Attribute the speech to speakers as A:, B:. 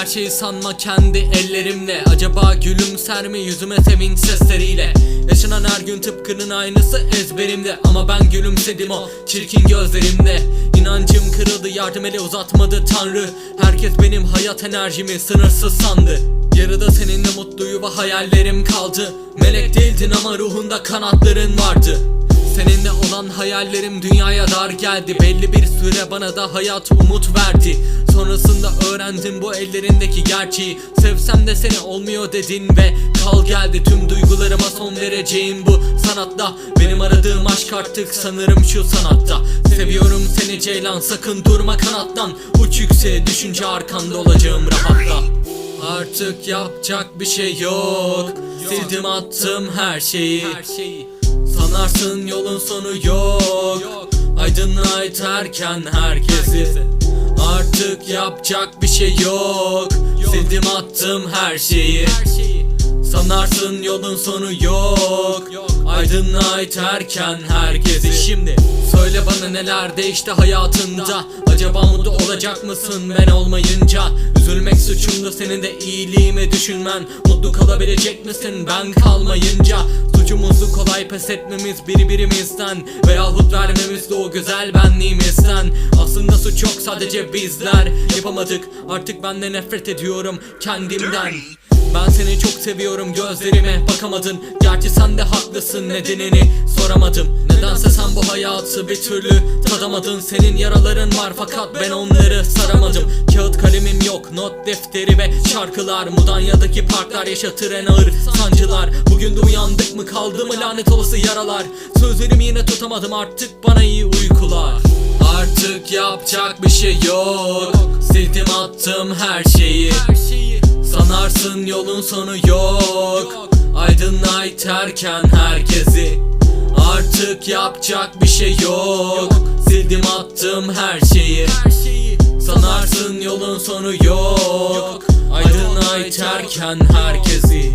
A: her şeyi sanma kendi ellerimle. Acaba gülümser mi yüzüme sevinç sesleriyle? Yaşanan her gün tıpkının aynısı ezberimde. Ama ben gülümsedim o çirkin gözlerimde İnancım kırıldı yardım eli uzatmadı tanrı. Herkes benim hayat enerjimi sınırsız sandı. Yarıda seninle mutlu yuva hayallerim kaldı. Melek değildin ama ruhunda kanatların vardı hayallerim dünyaya dar geldi. Belli bir süre bana da hayat umut verdi. Sonrasında öğrendim bu ellerindeki gerçeği. Sevsem de seni olmuyor dedin ve kal geldi. Tüm duygularıma son vereceğim bu sanatta. Benim aradığım aşk artık sanırım şu sanatta. Seviyorum seni Ceylan sakın durma kanattan. Uç yükseğe düşünce arkanda olacağım rahatla. Artık yapacak bir şey yok. Sildim attım her şeyi Sanarsın yolun sonu yok. Erken herkesi Artık yapacak bir şey yok. Sildim attım her şeyi. Sanarsın yolun sonu yok. Erken herkesi. Şimdi söyle bana neler değişti hayatında? Acaba mutlu olacak mısın ben olmayınca? Üzülmek suçumdu senin de iyiliğimi düşünmen. Mutlu kalabilecek misin ben kalmayınca Suçumuzu kolay pes etmemiz birbirimizden. Veyahut vermemiz de o güzel benliğimizden Aslında suç yok sadece bizler Yapamadık. Artık ben de nefret ediyorum kendimden. Ben seni çok seviyorum gözlerime bakamadın. Gerçi sen de haklısın nedenini soramadım. Nedense sen bu hayatı bir türlü tadamadın. Senin yaraların var fakat ben onları saramadım. Kağıt kalemim yok not defteri ve şarkılar. Mudanya'daki parklar yaşatır en ağır sancılar. Bugün de uyandık mı kaldı mı lanet olası yaralar. Sözlerimi yine tutamadım artık bana iyi uykular Yapacak bir şey yok. Sildim attım her şeyi. Sanarsın yolun sonu yok. Aydınlayt erken herkesi. Artık yapacak bir şey yok. Sildim attım her şeyi. Sanarsın yolun sonu yok. Aydınlayt erken herkesi